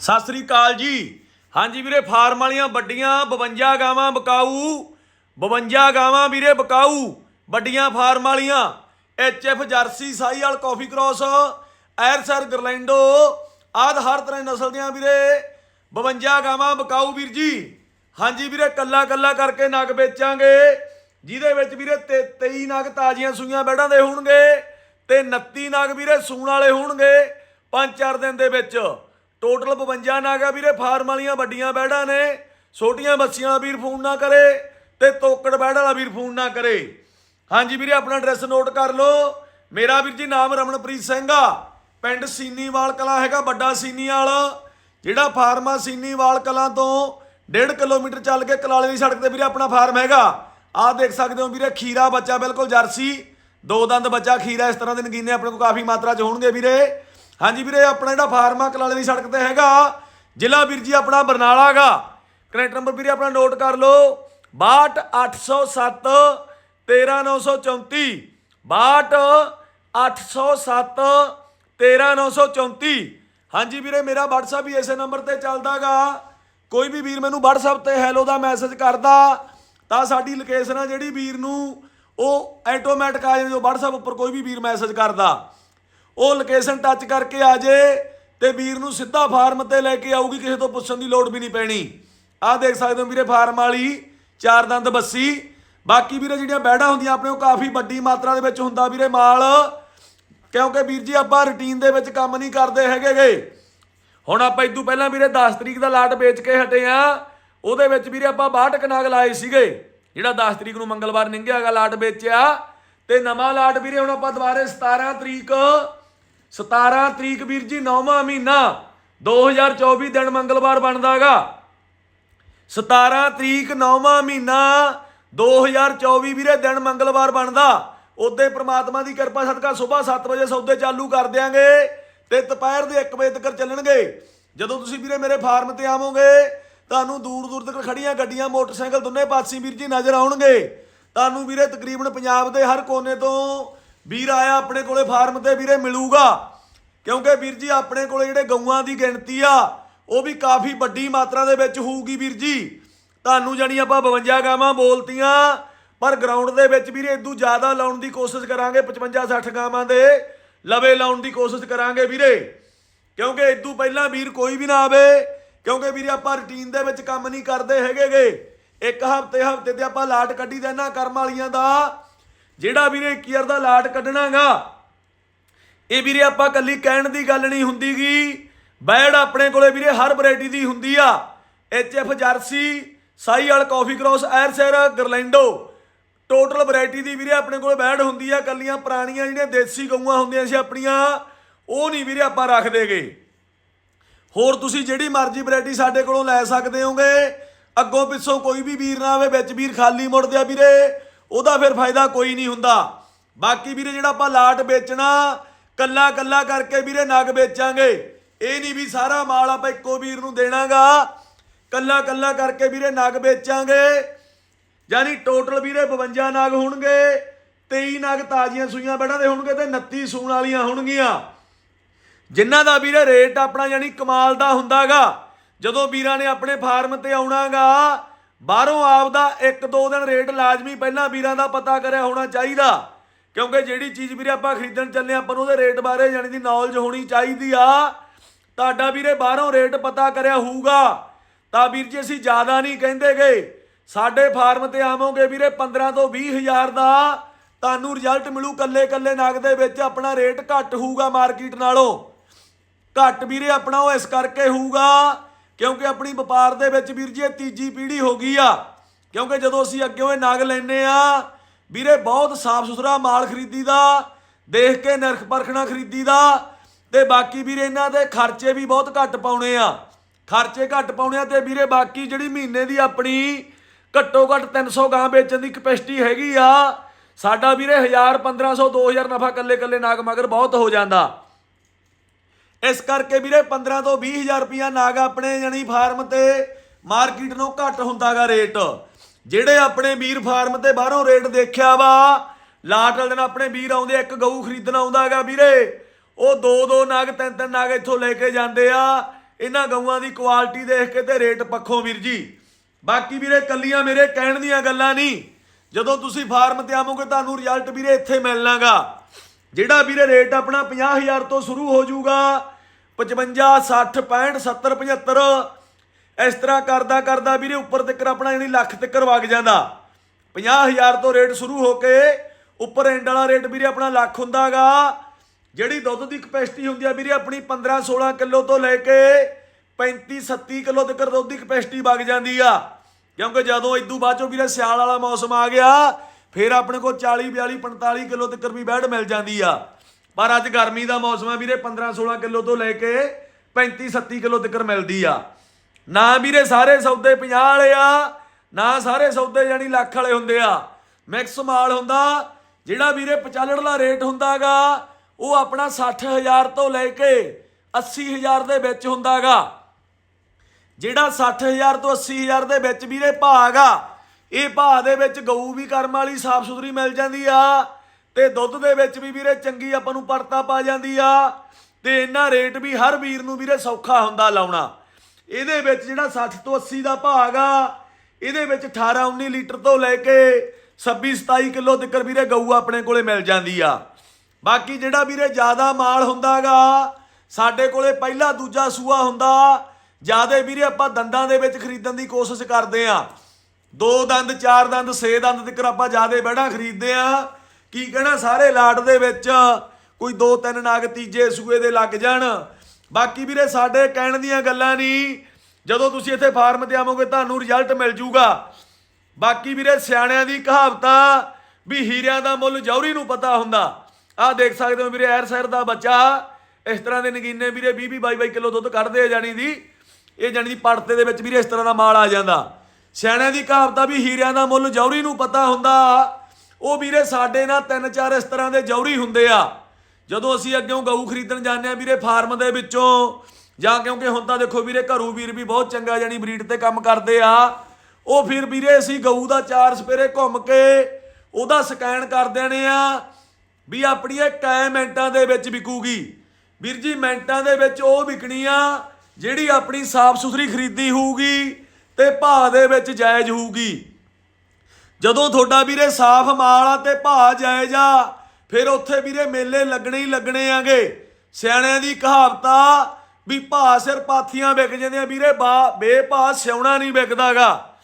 ਸਤਿ ਸ੍ਰੀ ਅਕਾਲ ਜੀ। ਹਾਂਜੀ ਵੀਰੇ, ਫਾਰਮ ਵਾਲੀਆਂ ਵੱਡੀਆਂ 52 ਗਾਵਾਂ ਬਕਾਊ। 52 ਗਾਵਾਂ ਵੀਰੇ ਬਕਾਊ। ਵੱਡੀਆਂ ਫਾਰਮ ਵਾਲੀਆਂ। ਐਚਐਫ ਜਰਸੀ, ਸਾਈਵਾਲ, ਕਾਫੀ ਕ੍ਰੋਸ, ਐਰਸਰ, ਗਰਲੈਂਡੋ, ਆਦ ਹਰ ਤਰ੍ਹਾਂ ਨਸਲ ਦੀਆਂ ਵੀਰੇ 52 ਗਾਵਾਂ ਬਕਾਊ ਵੀਰ ਜੀ। ਹਾਂਜੀ ਵੀਰੇ, ਕੱਲਾ ਕੱਲਾ ਕਰਕੇ ਨਗ ਵੇਚਾਂਗੇ, ਜਿਹਦੇ ਵਿੱਚ ਵੀਰੇ ਤੇ- 23 ਨਗ ਤਾਜ਼ੀਆਂ ਸੂਈਆਂ ਬੈੜਾਂ ਦੇ ਹੋਣਗੇ ਤੇ 29 ਨਗ ਵੀਰੇ ਸੂਣ ਵਾਲੇ ਹੋਣਗੇ ਪੰਜ ਚਾਰ ਦਿਨ ਦੇ ਵਿੱਚ। ਟੋਟਲ 52 ਨਗ ਆ ਵੀਰੇ, ਫਾਰਮ ਵਾਲੀਆਂ ਵੱਡੀਆਂ ਬੈੜਾਂ ਨੇ। ਛੋਟੀਆਂ ਬੱਸੀਆਂ ਵੀਰ ਫੋਨ ਨਾ ਕਰੇ ਤੇ ਤੋਕੜ ਬੈੜ ਵਾਲਾ ਵੀਰ ਫੋਨ ਨਾ ਕਰੇ। ਹਾਂਜੀ ਵੀਰੇ, ਆਪਣਾ ਐਡਰੈਸ ਨੋਟ ਕਰ ਲਓ। ਮੇਰਾ ਵੀਰ ਜੀ ਨਾਮ ਰਮਨਪ੍ਰੀਤ ਸਿੰਘ ਆ। ਪਿੰਡ ਸੀਨੀਵਾਲ ਕਲਾਂ ਹੈਗਾ, ਵੱਡਾ ਸੀਨੀਵਾਲ। ਜਿਹੜਾ ਫਾਰਮ ਆ ਸੀਨੀਵਾਲ ਕਲਾਂ ਤੋਂ 1.5 ਕਿਲੋਮੀਟਰ ਚੱਲ ਕੇ ਕਲਾਲੇ ਦੀ ਸੜਕ ਤੇ ਵੀਰੇ ਆਪਣਾ ਫਾਰਮ ਹੈਗਾ। ਆਹ ਦੇਖ ਸਕਦੇ ਹੋ ਵੀਰੇ, ਖੀਰਾ ਬੱਚਾ ਬਿਲਕੁਲ ਜਰਸੀ। ਦੋ ਦੰਦ ਬੱਚਾ ਖੀਰਾ, ਇਸ ਤਰ੍ਹਾਂ ਦੇ ਨਗੀਨੇ ਆਪਣੇ ਕੋਲ ਕਾਫੀ ਮਾਤਰਾ 'ਚ ਹੋਣਗੇ ਵੀਰੇ। ਹਾਂਜੀ ਵੀਰੇ, ਆਪਣਾ ਜਿਹੜਾ ਫਾਰਮਾ ਆ, ਕਲਾਲੇ ਦੀ ਸੜਕ ਤੇ ਹੈਗਾ। ਜ਼ਿਲ੍ਹਾ ਵੀਰ ਜੀ, ਆਪਣਾ ਬਰਨਾਲਾ ਹੈਗਾ। ਕਨੈਕਟ ਨੰਬਰ ਵੀਰੇ, ਆਪਣਾ ਨੋਟ ਕਰ ਲਓ। 62807 13934 62807 13934 ਹਾਂਜੀ ਵੀਰੇ, ਮੇਰਾ WhatsApp ਵੀ ਇਸੇ ਨੰਬਰ ਤੇ ਚੱਲਦਾਗਾ। ਕੋਈ ਵੀ ਵੀਰ ਮੈਨੂੰ WhatsApp ਤੇ ਹੈਲੋ ਦਾ ਮੈਸੇਜ ਕਰਦਾ, ਤਾਂ ਸਾਡੀ ਲੋਕੇਸ਼ਨ ਆ ਜਿਹੜੀ ਵੀਰ ਨੂੰ, ਉਹ ਆਟੋਮੈਟਿਕ ਆ ਜਾਂਦੀ ਜੋ WhatsApp ਉੱਪਰ ਕੋਈ ਵੀ ਵੀਰ ਮੈਸੇਜ ਕਰਦਾ। ਉਹ ਲੋਕੇਸ਼ਨ ਟੱਚ ਕਰਕੇ ਆ ਜੇ ਤੇ ਵੀਰ ਨੂੰ ਸਿੱਧਾ ਫਾਰਮ ਤੇ ਲੈ ਕੇ ਆਊਗੀ, ਕਿਸੇ ਤੋਂ ਪੁੱਛਣ ਦੀ ਲੋੜ ਵੀ ਨਹੀਂ ਪੈਣੀ। ਆਹ ਦੇਖ ਸਕਦੇ ਹੋ ਵੀਰੇ, ਫਾਰਮ ਵਾਲੀ, ਚਾਰ ਦੰਦ ਬੱਸੀ। ਬਾਕੀ ਵੀਰੇ, ਜਿਹੜੀਆਂ ਬੈੜਾਂ ਹੁੰਦੀਆਂ, ਆਪਣੇ ਉਹ ਕਾਫੀ ਵੱਡੀ ਮਾਤਰਾ ਦੇ ਵਿੱਚ ਹੁੰਦਾ ਵੀਰੇ ਮਾਲ। ਕਿਉਂਕਿ ਵੀਰ ਜੀ, ਆਪਾਂ ਰੁਟੀਨ ਦੇ ਵਿੱਚ ਕੰਮ ਨਹੀਂ ਕਰਦੇ ਹੈਗੇਗੇ ਹੁਣ ਆਪਾਂ ਇਦੋਂ ਪਹਿਲਾਂ ਵੀਰੇ 10 ਤਰੀਕ ਦਾ ਲਾਟ ਵੇਚ ਕੇ ਹਟੇ ਆ। ਉਹਦੇ ਵਿੱਚ ਵੀਰੇ, ਆਪਾਂ 62 ਕਨਾਗ ਲਾਏ ਸੀਗੇ। ਜਿਹੜਾ 10 ਤਰੀਕ ਨੂੰ ਮੰਗਲਵਾਰ ਨਿੰਗਿਆਗਾ ਲਾਟ ਵੇਚਿਆ। ਤੇ ਨਵਾਂ ਲਾਟ ਵੀਰੇ, ਹੁਣ ਆਪਾਂ ਦੁਬਾਰੇ 17 ਤਰੀਕ 17 ਤਰੀਕ ਵੀਰ ਜੀ 9ਵਾਂ ਮਹੀਨਾ 2024 ਦਿਨ ਮੰਗਲਵਾਰ ਬਣਦਾਗਾ। 17 ਤਰੀਕ 9ਵਾਂ ਮਹੀਨਾ 2024 ਵੀਰੇ ਦਿਨ ਮੰਗਲਵਾਰ ਬਣਦਾ। ਉਦੋਂ ਪ੍ਰਮਾਤਮਾ ਦੀ ਕਿਰਪਾ ਸਦਕਾ ਸਵੇਰ 7 ਵਜੇ ਸੌਦੇ ਚਾਲੂ ਕਰ ਦਿਆਂਗੇ ਤੇ ਦੁਪਹਿਰ ਦੇ 1 ਵਜੇ ਤੱਕ ਚੱਲਣਗੇ। ਜਦੋਂ ਤੁਸੀਂ ਵੀਰੇ ਮੇਰੇ ਫਾਰਮ ਤੇ ਆਵੋਗੇ, ਤੁਹਾਨੂੰ ਦੂਰ ਦੂਰ ਤੱਕ ਖੜੀਆਂ ਗੱਡੀਆਂ, ਮੋਟਰਸਾਈਕਲ ਦੋਨੇ ਪਾਸੇ ਵੀਰ ਜੀ ਨਜ਼ਰ ਆਉਣਗੇ। ਤੁਹਾਨੂੰ ਵੀਰੇ ਤਕਰੀਬਨ ਪੰਜਾਬ ਦੇ ਹਰ ਕੋਨੇ ਤੋਂ ਵੀਰ ਆਇਆ ਆਪਣੇ ਕੋਲੇ ਫਾਰਮ ਤੇ ਵੀਰੇ ਮਿਲੂਗਾ। ਕਿਉਂਕਿ ਵੀਰ ਜੀ ਆਪਣੇ ਕੋਲੇ ਜਿਹੜੇ ਗਊਆਂ ਦੀ ਗਿਣਤੀ ਆ, ਉਹ ਵੀ ਕਾਫੀ ਵੱਡੀ ਮਾਤਰਾ ਦੇ ਵਿੱਚ ਹੋਊਗੀ ਵੀਰ ਜੀ। ਤੁਹਾਨੂੰ ਜਾਣੀ ਆਪਾਂ 52 ਗਾਵਾਂ ਬੋਲਤੀਆਂ, ਪਰ ਗਰਾਊਂਡ ਦੇ ਵਿੱਚ ਵੀਰੇ ਇਦੋਂ ਜ਼ਿਆਦਾ ਲਾਉਣ ਦੀ ਕੋਸ਼ਿਸ਼ ਕਰਾਂਗੇ 55 60 ਗਾਵਾਂ ਦੇ। ਲਵੇ ਲਾਉਣ ਦੀ ਕੋਸ਼ਿਸ਼ ਕਰਾਂਗੇ ਵੀਰੇ। ਕਿਉਂਕਿ ਇਦੋਂ ਪਹਿਲਾਂ ਵੀਰ ਕੋਈ ਵੀ ਨਾ ਆਵੇ, ਕਿਉਂਕਿ ਵੀਰੇ ਆਪਾਂ ਰੁਟੀਨ ਦੇ ਵਿੱਚ ਕੰਮ ਨਹੀਂ ਕਰਦੇ ਹੈਗੇਗੇ। ਇੱਕ ਹਫ਼ਤੇ ਹਫ਼ਤੇ ਤੇ ਆਪਾਂ ਲਾਟ ਕੱਢੀ ਦਾ ਇਹਨਾਂ ਕਰਮ ਵਾਲੀਆਂ ਦਾ। ਜਿਹੜਾ ਵੀਰੇ 21 ਦਾ ਲਾਟ ਕੱਢਣਾਗਾ, ਇਹ ਵੀਰੇ ਆਪਾਂ ਕੱਲੀ ਕਹਿਣ ਦੀ ਗੱਲ ਨਹੀਂ ਹੁੰਦੀਗੀ। ਬੈੜ ਆਪਣੇ ਕੋਲੇ ਵੀਰੇ ਹਰ ਵੈਰਾਈਟੀ ਦੀ ਹੁੰਦੀ ਆ। ਐਚਐਫ ਜਰਸੀ, ਸਾਈਵਾਲ, ਕਾਫੀ cross, Ayrshire, Girolando. Total variety ਦੀ ਵੀਰੇ ਆਪਣੇ ਕੋਲੇ ਬੈੜ ਹੁੰਦੀ ਆ। ਕੱਲੀਆਂ ਪੁਰਾਣੀਆਂ ਜਿਹੜੀਆਂ ਦੇਸੀ ਗਊਆਂ ਹੁੰਦੀਆਂ ਸੀ ਆਪਣੀਆਂ, ਉਹ ਨਹੀਂ ਵੀਰੇ ਆਪਾਂ ਰੱਖ ਦੇਗੇ। ਹੋਰ ਤੁਸੀਂ ਜਿਹੜੀ ਮਰਜ਼ੀ ਵੈਰਾਈਟੀ ਸਾਡੇ ਕੋਲੋਂ ਲੈ ਸਕਦੇ ਹੋਗੇ। ਅੱਗੋਂ ਪਿੱਛੋਂ ਕੋਈ ਵੀ ਵੀਰ ਨਾ ਆਵੇ, ਵਿੱਚ ਵੀਰ ਖਾਲੀ ਮੁੜਦੇ ਆ ਵੀਰੇ। ਉਹਦਾ ਫਿਰ ਫਾਇਦਾ ਕੋਈ ਨਹੀਂ ਹੁੰਦਾ। ਬਾਕੀ ਵੀਰੇ ਜਿਹੜਾ ਆਪਾਂ ਲਾਟ ਵੇਚਣਾ, ਕੱਲਾ ਕੱਲਾ ਕਰਕੇ ਵੀਰੇ ਨਗ ਵੇਚਾਂਗੇ। ਇਹ ਨਹੀਂ ਵੀ ਸਾਰਾ ਮਾਲ ਆਪਾਂ ਇੱਕੋ ਵੀਰ ਨੂੰ ਦੇਣਾਗਾ। ਕੱਲਾ ਕੱਲਾ ਕਰਕੇ ਵੀਰੇ ਨਗ ਵੇਚਾਂਗੇ। ਯਾਨੀ ਟੋਟਲ ਵੀਰੇ 52 ਨਗ ਹੋਣਗੇ 23 ਨਗ ਤਾਜ਼ੀਆਂ ਸੂਈਆਂ ਬੈੜਾਂ ਦੇ ਹੋਣਗੇ ਤੇ 29 ਸੂਣ ਵਾਲੀਆਂ ਹੋਣਗੀਆਂ। ਜਿਨ੍ਹਾਂ ਦਾ ਵੀਰੇ ਰੇਟ ਆਪਣਾ ਯਾਨੀ ਕਮਾਲ ਦਾ ਹੁੰਦਾਗਾ। ਜਦੋਂ ਵੀਰਾਂ ਨੇ ਆਪਣੇ ਫਾਰਮ ਤੇ ਆਉਣਾਗਾ ਬਾਹਰੋਂ ਆਪਦਾ ਇੱਕ ਦੋ ਦਿਨ ਰੇਟ ਲਾਜ਼ਮੀ ਪਹਿਲਾਂ ਵੀਰਾਂ ਦਾ ਪਤਾ ਕਰਿਆ ਹੋਣਾ ਚਾਹੀਦਾ। ਕਿਉਂਕਿ ਜਿਹੜੀ ਚੀਜ਼ ਵੀਰੇ ਆਪਾਂ ਖਰੀਦਣ ਚੱਲੇ ਆਪਾਂ ਨੂੰ ਉਹਦੇ ਰੇਟ ਬਾਰੇ ਜਾਣੀ ਦੀ ਨੌਲੇਜ ਹੋਣੀ ਚਾਹੀਦੀ ਆ। ਤੁਹਾਡਾ ਵੀਰੇ ਬਾਹਰੋਂ ਰੇਟ ਪਤਾ ਕਰਿਆ ਹੋਊਗਾ। ਤਾਂ ਵੀਰ ਜੀ, ਅਸੀਂ ਜ਼ਿਆਦਾ ਨਹੀਂ ਕਹਿੰਦੇ ਗਏ ਸਾਡੇ ਫਾਰਮ ਤੇ ਆਵੋਗੇ ਵੀਰੇ 15 ਤੋਂ 20 ਹਜ਼ਾਰ ਦਾ। ਤੁਹਾਨੂੰ ਰਿਜ਼ਲਟ ਮਿਲੂ ਕੱਲੇ ਕੱਲੇ ਨਗ ਦੇ ਵਿੱਚ, ਆਪਣਾ ਰੇਟ ਘੱਟ ਹੋਊਗਾ ਮਾਰਕੀਟ ਨਾਲੋਂ। ਘੱਟ ਵੀਰੇ, ਆਪਣਾ ਉਹ ਇਸ ਕਰਕੇ ਹੋਊਗਾ ਕਿਉਂਕਿ ਆਪਣੀ ਵਪਾਰ ਦੇ ਵਿੱਚ ਵੀਰ ਜੀ ਇਹ ਤੀਜੀ ਪੀੜ੍ਹੀ ਹੋ ਗਈ ਆ। ਕਿਉਂਕਿ ਜਦੋਂ ਅਸੀਂ ਅੱਗੇ ਇਹ ਨਾਗ ਲੈਨੇ ਆ, ਵੀਰੇ ਬਹੁਤ ਸਾਫ਼ ਸੁਥਰਾ ਮਾਲ ਖਰੀਦੀ ਦਾ ਦੇਖ ਕੇ ਨਰਖ ਪਰਖਣਾ ਖਰੀਦੀ ਦਾ ਤੇ ਬਾਕੀ ਵੀਰੇ ਇਹਨਾਂ ਦੇ ਖਰਚੇ ਵੀ ਬਹੁਤ ਘੱਟ ਪਾਉਣੇ ਆ। ਖਰਚੇ ਘੱਟ ਪਾਉਣੇ ਆ ਤੇ ਵੀਰੇ ਬਾਕੀ ਜਿਹੜੀ ਮਹੀਨੇ ਦੀ ਆਪਣੀ ਘੱਟੋ ਘੱਟ 300 ਗਾਂ ਵੇਚਣ ਦੀ ਕਪੈਸਿਟੀ ਹੈਗੀ ਆ, ਸਾਡਾ ਵੀਰੇ 1000 1500 2000 ਨਫਾ ਕੱਲੇ ਕੱਲੇ ਨਾਗ ਮਗਰ ਬਹੁਤ ਹੋ ਜਾਂਦਾ। ਇਸ ਕਰਕੇ ਵੀਰੇ 15 ਤੋਂ 20000 ਰੁਪਿਆ ਨਾਗ ਆਪਣੇ ਜਣੀ ਫਾਰਮ ਤੇ ਮਾਰਕੀਟ ਨੂੰ ਘੱਟ ਹੁੰਦਾਗਾ ਰੇਟ। ਜਿਹੜੇ ਆਪਣੇ ਵੀਰ ਫਾਰਮ ਤੇ ਬਾਹਰੋਂ ਰੇਟ ਦੇਖਿਆ ਵਾ, ਲਾਟ ਵਾਲੇ ਦਿਨ ਆਪਣੇ ਵੀਰ ਆਉਂਦੇ ਇੱਕ ਗਊ ਖਰੀਦਣ ਆਉਂਦਾਗਾ ਵੀਰੇ। ਉਹ ਦੋ ਦੋ ਨਾਗ, ਤਿੰਨ ਤਿੰਨ ਨਾਗ ਇੱਥੋਂ ਲੈ ਕੇ ਜਾਂਦੇ ਆ। ਇਹਨਾਂ ਗਊਆਂ ਦੀ ਕੁਆਲਿਟੀ ਦੇਖ ਕੇ ਤੇ ਰੇਟ ਪੱਖੋਂ ਵੀਰ ਜੀ। ਬਾਕੀ ਵੀਰੇ ਕੱਲੀਆਂ ਮੇਰੇ ਕਹਿਣ ਦੀਆਂ ਗੱਲਾਂ ਨਹੀਂ। ਜਦੋਂ ਤੁਸੀਂ ਫਾਰਮ ਤੇ ਆਵੋਗੇ ਤੁਹਾਨੂੰ ਰਿਜ਼ਲਟ ਵੀਰੇ ਇੱਥੇ ਮਿਲਣਾਗਾ। ਜਿਹੜਾ ਵੀਰੇ ਰੇਟ ਆਪਣਾ 50000 ਤੋਂ ਸ਼ੁਰੂ ਹੋ ਜਾਊਗਾ 55 60 65 70 75 ਇਸ ਤਰ੍ਹਾਂ ਕਰਦਾ ਕਰਦਾ ਵੀਰੇ ਉੱਪਰ ਤੱਕ ਆਪਣਾ ਯਾਨੀ ਲੱਖ ਤੱਕ ਵਗ ਜਾਂਦਾ। 50000 ਤੋਂ ਰੇਟ ਸ਼ੁਰੂ ਹੋ ਕੇ ਉੱਪਰ ਐਂਡ ਵਾਲਾ ਰੇਟ ਵੀਰੇ ਆਪਣਾ ਲੱਖ ਹੁੰਦਾਗਾ। ਜਿਹੜੀ ਦੁੱਧ ਦੀ ਕਪੈਸਿਟੀ ਹੁੰਦੀ ਆ ਵੀਰੇ ਆਪਣੀ 15 16 ਕਿਲੋ ਤੋਂ ਲੈ ਕੇ 35 37 ਕਿਲੋ ਤੱਕ ਦੁੱਧ ਦੀ ਕਪੈਸਿਟੀ ਵਗ ਜਾਂਦੀ ਆ। ਕਿਉਂਕਿ ਜਦੋਂ ਇਦੋਂ ਬਾਅਦ ਚੋਂ ਵੀਰੇ ਸਿਆਲ ਵਾਲਾ ਮੌਸਮ ਆ ਗਿਆ, ਫਿਰ ਆਪਣੇ ਕੋਲ 40 42 45 ਕਿਲੋ ਤੱਕ ਵੀ ਬੈਡ ਮਿਲ ਜਾਂਦੀ ਆ। ਪਰ ਅੱਜ ਗਰਮੀ ਦਾ ਮੌਸਮ ਆ ਵੀਰੇ 15 16 ਕਿਲੋ ਤੋਂ ਲੈ ਕੇ 35 37 ਕਿਲੋ ਤੱਕ ਮਿਲਦੀ ਆ। ਨਾ ਵੀਰੇ ਸਾਰੇ ਸੌਦੇ 50 ਵਾਲੇ ਆ, ਨਾ ਸਾਰੇ ਸੌਦੇ ਜਾਨੀ ਲੱਖ ਵਾਲੇ ਹੁੰਦੇ ਆ। ਮੈਕਸ ਮਾਲ ਹੁੰਦਾ, ਜਿਹੜਾ ਵੀਰੇ ਪਚਾਲੜਲਾ ਰੇਟ ਹੁੰਦਾਗਾ, ਉਹ ਆਪਣਾ 60000 ਤੋਂ ਲੈ ਕੇ 80000 ਦੇ ਵਿੱਚ ਹੁੰਦਾਗਾ। ਜਿਹੜਾ 60000 ਤੋਂ 80000 ਦੇ ਵਿੱਚ ਵੀਰੇ ਭਾਗ ਆ ਇਹ ਭਾਅ ਦੇ ਵਿੱਚ ਗਊ ਵੀ ਕਰਮ ਵਾਲੀ ਸਾਫ਼ ਸੁਥਰੀ ਮਿਲ ਜਾਂਦੀ ਆ। ਤੇ ਦੁੱਧ ਦੇ ਵਿੱਚ ਵੀ ਵੀਰੇ ਚੰਗੀ ਆਪਾਂ ਨੂੰ ਪਰਤਾ ਪਾ ਜਾਂਦੀ ਆ ਤੇ ਇਹਨਾਂ ਰੇਟ ਵੀ ਹਰ ਵੀਰ ਨੂੰ ਵੀਰੇ ਸੌਖਾ ਹੁੰਦਾ ਲਾਉਣਾ। ਇਹਦੇ ਵਿੱਚ ਜਿਹੜਾ 60 ਤੋਂ 80 ਦਾ ਭਾਗ ਆ, ਇਹਦੇ ਵਿੱਚ 18 19 ਲੀਟਰ ਤੋਂ ਲੈ ਕੇ 26 27 ਕਿਲੋ ਤੱਕ ਵੀਰੇ ਗਊ ਆਪਣੇ ਕੋਲੇ ਮਿਲ ਜਾਂਦੀ ਆ। ਬਾਕੀ ਜਿਹੜਾ ਵੀਰੇ ਜ਼ਿਆਦਾ ਮਾਲ ਹੁੰਦਾਗਾ, ਸਾਡੇ ਕੋਲੇ ਪਹਿਲਾ ਦੂਜਾ ਸੂਆ ਹੁੰਦਾ, ਜਿਆਦੇ ਵੀਰੇ ਆਪਾਂ ਦੰਦਾਂ ਦੇ ਵਿੱਚ ਖਰੀਦਣ ਦੀ ਕੋਸ਼ਿਸ਼ ਕਰਦੇ ਆ। ਦੋ ਦੰਦ, ਚਾਰ ਦੰਦ, ਛੇ ਦੰਦ ਤੱਕ ਆਪਾਂ ਜਿਆਦੇ ਬੈੜਾ ਖਰੀਦਦੇ ਆ। ਕੀ ਕਹਿਣਾ ਸਾਰੇ ਲਾਟ ਦੇ ਵਿੱਚ? ਕੋਈ ਦੋ ਤਿੰਨ ਨਾਗ ਤੀਜੇ ਸੂਏ ਦੇ ਲੱਗ ਜਾਣ। ਬਾਕੀ ਵੀਰੇ ਸਾਡੇ ਕਹਿਣ ਦੀਆਂ ਗੱਲਾਂ ਨਹੀਂ ਜਦੋਂ ਤੁਸੀਂ ਇੱਥੇ ਫਾਰਮ ਤੇ ਆਵੋਗੇ, ਤੁਹਾਨੂੰ ਰਿਜ਼ਲਟ ਮਿਲ ਜੂਗਾ। ਬਾਕੀ ਵੀਰੇ ਸਿਆਣਿਆਂ ਦੀ ਕਹਾਵਤਾ ਵੀ ਹੀਰਿਆਂ ਦਾ ਮੁੱਲ ਜੌਹਰੀ ਨੂੰ ਪਤਾ ਹੁੰਦਾ। ਆਹ ਦੇਖ ਸਕਦੇ ਹੋ ਵੀਰੇ, ਐਰ ਸੈਰ ਦਾ ਬੱਚਾ। ਇਸ ਤਰ੍ਹਾਂ ਦੇ ਨਗੀਨੇ ਵੀਰੇ 20 20 22 ਕਿਲੋ ਦੁੱਧ ਕੱਢਦੇ ਆ ਜਾਣੀ ਦੀ। ਇਹ ਜਾਣੀ ਦੀ ਪੜਤੇ ਦੇ ਵਿੱਚ ਵੀਰੇ ਇਸ ਤਰ੍ਹਾਂ ਦਾ ਮਾਲ ਆ ਜਾਂਦਾ। ਸਿਆਣਿਆਂ ਦੀ ਕਹਾਵਤਾ ਵੀ ਹੀਰਿਆਂ ਦਾ ਮੁੱਲ ਜੌਹਰੀ ਨੂੰ ਪਤਾ ਹੁੰਦਾ। ਉਹ ਵੀਰੇ ਸਾਡੇ ਨਾਲ ਤਿੰਨ ਚਾਰ ਇਸ ਤਰ੍ਹਾਂ ਦੇ ਜੌਹਰੀ ਹੁੰਦੇ ਆ। ਜਦੋਂ ਅਸੀਂ ਅੱਗੇੋਂ ਗਊ ਖਰੀਦਣ ਜਾਂਦੇ ਆ ਵੀਰੇ ਫਾਰਮ ਦੇ ਵਿੱਚੋਂ, ਜਾਂ ਕਿਉਂਕਿ ਹੁਣ ਤਾਂ ਦੇਖੋ ਵੀਰੇ ਘਰੂ ਵੀਰ ਵੀ ਬਹੁਤ ਚੰਗਾ ਜਾਨੀ ਬਰੀਡ ਤੇ ਕੰਮ ਕਰਦੇ ਆ। ਉਹ ਫਿਰ ਵੀਰੇ ਅਸੀਂ ਗਊ ਦਾ ਚਾਰ ਸਪੇਰੇ ਘੁੰਮ ਕੇ ਉਹਦਾ ਸਕੈਨ ਕਰ ਦੇਣੇ ਆ ਵੀ ਆਪਣੀ ਇਹ ਕੈ ਮਿੰਟਾਂ ਦੇ ਵਿੱਚ ਵਿਕੂਗੀ। ਵੀਰ ਜੀ, ਮਿੰਟਾਂ ਦੇ ਵਿੱਚ ਉਹ ਵਿਕਣੀ ਆ ਜਿਹੜੀ ਆਪਣੀ ਸਾਫ਼ ਸੁਥਰੀ ਖਰੀਦੀ ਹੋਊਗੀ ਤੇ ਭਾਅ ਦੇ ਵਿੱਚ ਜਾਇਜ਼ ਹੋਊਗੀ। ਜਦੋਂ ਤੁਹਾਡਾ ਵੀਰੇ ਸਾਫ਼ ਮਾਲ ਆ ਤੇ ਭਾਅ ਜਾਇਜ਼ ਆ, ਫਿਰ ਉੱਥੇ ਵੀਰੇ ਮੇਲੇ ਲੱਗਣੇ ਹੀ ਲੱਗਣੇ ਆਗੇ। ਸਿਆਣਿਆਂ ਦੀ ਕਹਾਵਤ ਆ ਵੀ ਭਾਅ ਸਿਰ ਪਾਥੀਆਂ ਵਿਕ ਜਾਂਦੀਆਂ। ਵੀਰੇ ਬਾ, ਬੇਭਾਅ ਸਿਉਣਾ ਨਹੀਂ ਵਿਕਦਾਗਾ।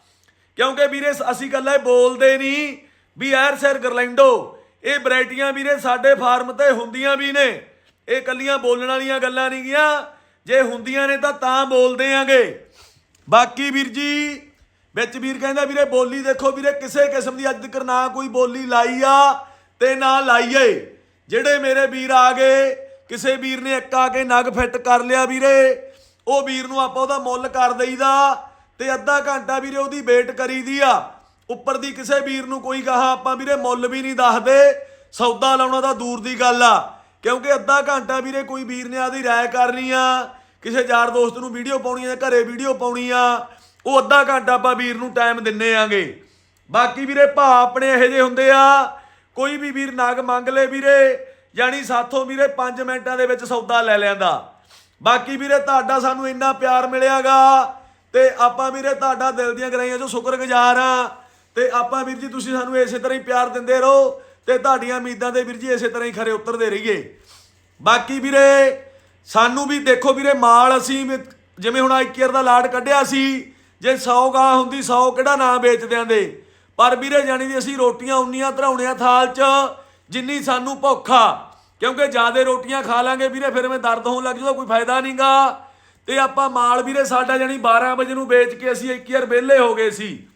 ਕਿਉਂਕਿ ਵੀਰੇ ਅਸੀਂ ਗੱਲਾਂ ਬੋਲਦੇ ਨਹੀਂ ਵੀ ਐਰ ਸਿਰ ਗਰਲੈਂਡੋ। ਇਹ ਵੈਰਾਈਟੀਆਂ ਵੀਰੇ ਸਾਡੇ ਫਾਰਮ ਤੇ ਹੁੰਦੀਆਂ ਵੀ ਨੇ। ਇਹ ਕੱਲੀਆਂ ਬੋਲਣ ਵਾਲੀਆਂ ਗੱਲਾਂ ਨਹੀਂ ਗੀਆਂ ਜੇ ਹੁੰਦੀਆਂ ਨੇ ਤਾਂ ਤਾਂ ਬੋਲਦੇ ਆਂਗੇ। ਬਾਕੀ ਵੀਰ ਜੀ ਵਿੱਚ ਵੀਰ ਕਹਿੰਦਾ, ਵੀਰੇ ਬੋਲੀ ਦੇਖੋ ਵੀਰੇ, ਕਿਸੇ ਕਿਸਮ ਦੀ ਅੱਜ ਤੱਕ ਨਾ ਕੋਈ ਬੋਲੀ ਲਾਈ ਆ ਤੇ ਨਾ ਲਾਈਏ ਜਿਹੜੇ ਮੇਰੇ ਵੀਰ ਆ ਗਏ, ਕਿਸੇ ਵੀਰ ਨੇ ਇੱਕ ਆ ਕੇ ਨਗ ਫਿੱਟ ਕਰ ਲਿਆ ਵੀਰੇ, ਉਹ ਵੀਰ ਨੂੰ ਆਪਾਂ ਉਹਦਾ ਮੁੱਲ ਕਰ ਦਈਦਾ ਤੇ ਅੱਧਾ ਘੰਟਾ ਵੀਰੇ ਉਹਦੀ ਵੇਟ ਕਰੀਦੀ ਆ। ਉੱਪਰ ਦੀ ਕਿਸੇ ਵੀਰ ਨੂੰ ਕੋਈ ਕਹਾ ਆਪਾਂ ਵੀਰੇ ਮੁੱਲ ਵੀ ਨਹੀਂ ਦੱਸਦੇ, ਸੌਦਾ ਲਾਉਣਾ ਤਾਂ ਦੂਰ ਦੀ ਗੱਲ ਆ। ਕਿਉਂਕਿ ਅੱਧਾ ਘੰਟਾ ਵੀਰੇ ਕੋਈ ਵੀਰ ਨੇ ਆਦੀ ਰਾਏ ਕਰਨੀ ਆ, ਕਿਸੇ ਯਾਰ ਦੋਸਤ ਨੂੰ ਵੀਡੀਓ ਪਾਉਣੀ ਆ ਘਰੇ ਵੀਡੀਓ ਪਾਉਣੀ ਆ ਉਹ ਅੱਧਾ ਘੰਟਾ ਆਪਾਂ ਵੀਰ ਨੂੰ ਟਾਈਮ ਦਿੰਨੇ ਆਂਗੇ। ਬਾਕੀ ਵੀਰੇ ਭਾ ਆਪਣੇ ਇਹੋ ਜਿਹੇ ਹੁੰਦੇ ਆ। ਕੋਈ ਵੀ ਵੀਰ ਨਾਗ ਮੰਗ ਲੇ ਵੀਰੇ, ਯਾਨੀ ਸਾਥੋਂ ਵੀਰੇ 5 ਮਿੰਟਾਂ ਦੇ ਵਿੱਚ ਸੌਦਾ ਲੈ ਲੈਂਦਾ। ਬਾਕੀ ਵੀਰੇ ਤੁਹਾਡਾ ਸਾਨੂੰ ਇੰਨਾ ਪਿਆਰ ਮਿਲਿਆਗਾ ਤੇ ਆਪਾਂ ਵੀਰੇ ਤੁਹਾਡਾ ਦਿਲ ਦੀਆਂ ਗਰਾਈਆਂ ਚੋਂ ਸ਼ੁਕਰਗੁਜ਼ਾਰ ਆ ਤੇ ਆਪਾਂ ਵੀਰ ਜੀ ਤੁਸੀਂ ਸਾਨੂੰ ਇਸੇ ਤਰ੍ਹਾਂ ਹੀ ਪਿਆਰ ਦਿੰਦੇ ਰਹੋ ਤੇ ਤੁਹਾਡੀਆਂ ਉਮੀਦਾਂ ਦੇ ਵੀਰ ਜੀ ਇਸੇ ਤਰ੍ਹਾਂ ਹੀ ਖਰੇ ਉਤਰਦੇ ਰਹੀਏ। ਬਾਕੀ ਵੀਰੇ, ਸਾਨੂੰ ਵੀ ਦੇਖੋ ਵੀਰੇ, ਮਾਲ ਅਸੀਂ ਜਿਵੇਂ ਹੁਣ ਆਈਕੇਅਰ ਦਾ ਲਾਟ ਕੱਢਿਆ ਸੀ ਜੇ 100 ਗਾਂ ਹੁੰਦੀ 100 ਕਿਹੜਾ ਨਾ ਵੇਚ ਦਿਆਂਦੇ? ਪਰ ਵੀਰੇ ਜਾਣੀ ਦੀ ਅਸੀਂ ਰੋਟੀਆਂ ਉਨੀਆਂ ਧਰਾਉਣੀਆਂ ਥਾਲ 'ਚ, ਜਿੰਨੀ ਸਾਨੂੰ ਭੁੱਖ ਆ। ਕਿਉਂਕਿ ਜਿਆਦੇ ਰੋਟੀਆਂ ਖਾ ਲਾਂਗੇ ਵੀਰੇ, ਫਿਰ ਮੈਂ ਦਰਦ ਹੋਣ ਲੱਗ ਜੂਗਾ, ਕੋਈ ਫਾਇਦਾ ਨਹੀਂਗਾ। ਤੇ ਆਪਾਂ ਮਾਲ ਵੀਰੇ ਸਾਡਾ ਜਾਣੀ 12 ਵਜੇ ਨੂੰ ਵੇਚ ਕੇ ਅਸੀਂ ਇੱਕ ਯਾਰ ਵਿਹਲੇ ਹੋ ਗਏ ਸੀ।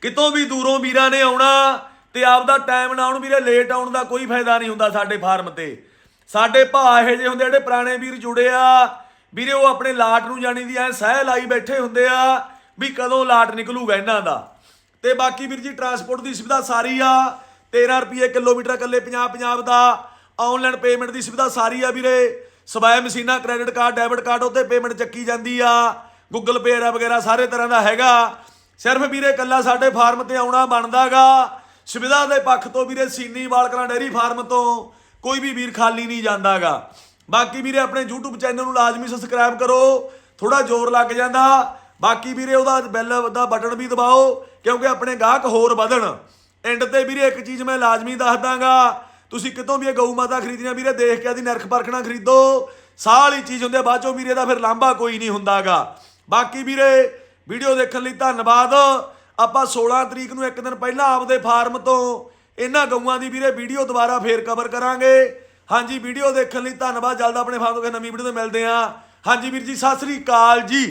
ਕਿਤੋਂ ਵੀ ਦੂਰੋਂ ਵੀਰਾਂ ਨੇ ਆਉਣਾ ਤੇ ਆਪਦਾ ਟਾਈਮ ਨਾ ਆਉਣ ਵੀਰੇ ਲੇਟ ਆਉਣ ਦਾ ਕੋਈ ਫਾਇਦਾ ਨਹੀਂ ਹੁੰਦਾ ਸਾਡੇ ਫਾਰਮ ਤੇ। ਸਾਡੇ ਭਾ ਇਹੋ ਜਿਹੇ ਹੁੰਦੇ ਜਿਹੜੇ ਪੁਰਾਣੇ ਵੀਰ ਜੁੜੇ ਆ। ਵੀਰੇ, ਉਹ ਆਪਣੇ ਲਾਟ ਨੂੰ ਜਾਣੀ ਦੀ ਐ ਸਹਿ ਲਾਈ ਬੈਠੇ ਹੁੰਦੇ ਆ ਵੀ ਕਦੋਂ ਲਾਟ ਨਿਕਲੂਗਾ ਇਹਨਾਂ ਦਾ। ਤੇ ਬਾਕੀ ਵੀਰ ਜੀ ਟਰਾਂਸਪੋਰਟ ਦੀ ਸੁਵਿਧਾ ਸਾਰੀ ਆ। 13 ਰੁਪਏ ਕਿਲੋਮੀਟਰ ਇਕੱਲੇ 50 50 ਦਾ। ਆਨਲਾਈਨ ਪੇਮੈਂਟ ਦੀ ਸੁਵਿਧਾ ਸਾਰੀ ਆ ਵੀਰੇ। ਸਵਾਇ ਮਸ਼ੀਨਾ ਕ੍ਰੈਡਿਟ ਕਾਰਡ ਡੈਬਿਟ ਕਾਰਡ ਉੱਤੇ ਪੇਮੈਂਟ ਚੱਕੀ ਜਾਂਦੀ ਆ। ਗੂਗਲ ਪੇ ਆ ਵਗੈਰਾ ਸਾਰੇ ਤਰ੍ਹਾਂ ਦਾ ਹੈਗਾ। ਸਿਰਫ ਵੀਰੇ ਕੱਲਾ ਸਾਡੇ ਫਾਰਮ ਤੇ ਆਉਣਾ ਬਣਦਾਗਾ ਸੁਵਿਧਾ ਦੇ ਪੱਖ ਤੋਂ ਵੀਰੇ, ਸੀਨੀ ਵਾਲਕਰਾਂ ਡੇਰੀ ਫਾਰਮ ਤੋਂ ਕੋਈ ਵੀ ਵੀਰ ਖਾਲੀ ਨਹੀਂ ਜਾਂਦਾਗਾ ਬਾਕੀ ਵੀਰੇ ਆਪਣੇ YouTube ਚੈਨਲ ਨੂੰ ਲਾਜ਼ਮੀ ਸਬਸਕ੍ਰਾਈਬ ਕਰੋ ਥੋੜਾ ਜ਼ੋਰ ਲੱਗ ਜਾਂਦਾ। ਬਾਕੀ ਵੀਰੇ ਉਹਦਾ ਬੈਲ ਦਾ ਬਟਨ ਵੀ ਦਬਾਓ, ਕਿਉਂਕਿ ਆਪਣੇ ਗਾਹਕ ਹੋਰ ਵਧਣ। ਐਂਡ ਤੇ ਵੀਰੇ ਇੱਕ ਚੀਜ਼ ਮੈਂ ਲਾਜ਼ਮੀ ਦੱਸ ਦਾਂਗਾ, ਤੁਸੀਂ ਕਿਤੋਂ ਵੀ ਇਹ ਗਊ ਮਾਤਾ ਖਰੀਦਣੀ ਵੀਰੇ, ਦੇਖ ਕੇ ਆਦੀ ਨਰਖ ਪਰਖਣਾ ਖਰੀਦੋ। ਸਾਹ ਵਾਲੀ ਚੀਜ਼ ਹੁੰਦੀ ਆ, ਬਾਅਦ ਚੋਂ ਵੀਰੇ ਦਾ ਫਿਰ ਲਾਂਭਾ ਕੋਈ ਨਹੀਂ ਹੁੰਦਾਗਾ। ਬਾਕੀ ਵੀਰੇ ਵੀਡੀਓ ਦੇਖਣ ਲਈ ਧੰਨਵਾਦ। ਆਪਾਂ 16 ਤਰੀਕ ਨੂੰ ਇੱਕ ਦਿਨ ਪਹਿਲਾਂ ਆਪਦੇ ਫਾਰਮ ਤੋਂ ਇਹਨਾਂ ਗਊਆਂ ਦੀ ਵੀਰੇ ਵੀਡੀਓ ਦੁਬਾਰਾ ਫੇਰ ਕਵਰ ਕਰਾਂਗੇ। ਹਾਂਜੀ, ਵੀਡੀਓ ਦੇਖਣ ਲਈ ਧੰਨਵਾਦ। ਜਲਦ ਆਪਣੇ ਫਾਰਮ ਤੋਂ ਕਿਸੇ ਨਵੀਂ ਵੀਡੀਓ ਤੇ ਮਿਲਦੇ ਆਂ ਹਾਂਜੀ ਵੀਰ ਜੀ, ਸਤਿ ਸ੍ਰੀ ਅਕਾਲ ਜੀ।